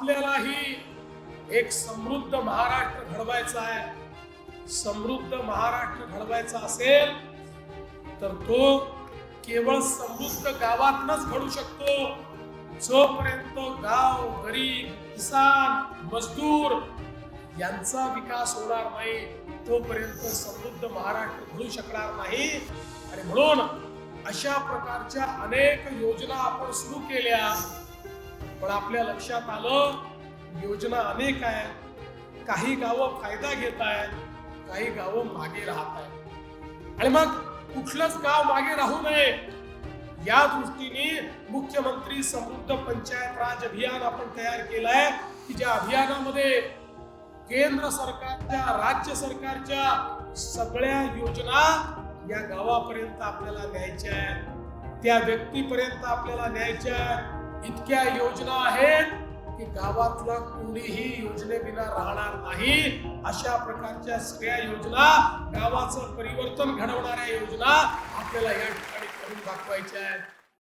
आपल्यालाही एक समृद्ध महाराष्ट्र घडवायचा आहे. समृद्ध महाराष्ट्र घडवायचा असेल तर तो केवळ समृद्ध गावातनच घडू शकतो. जोपर्यंत गाव गरीब किसान मजदूर यांचा विकास होणार नाही तोपर्यंत समृद्ध महाराष्ट्र घडू शकणार नाही. आणि म्हणून अशा प्रकारच्या अनेक योजना आपण सुरू केल्या. पण आपल्या लक्षात आलं योजना अनेक आहेत. काही गावं फायदा घेत आहेत काही गावं मागे राहत आहेत. आणि मग कुठलंच गाव मागे राहू नये. या दृष्टीने मुख्यमंत्री समृद्ध पंचायत राज अभियान आपण तयार केलंय की ज्या अभियानामध्ये केंद्र सरकारच्या राज्य सरकारच्या सगळ्या योजना या गावापर्यंत आपल्याला न्यायच्या आहेत. त्या व्यक्तीपर्यंत आपल्याला न्यायच्या आहेत. इतक्या योजना आहेत की गावातला कोणीही योजनेविना राहणार नाही. अशा प्रकारच्या सगळ्या योजना गावाचं परिवर्तन घडवणाऱ्या योजना आपल्याला या ठिकाणी करून दाखवायच्या आहेत.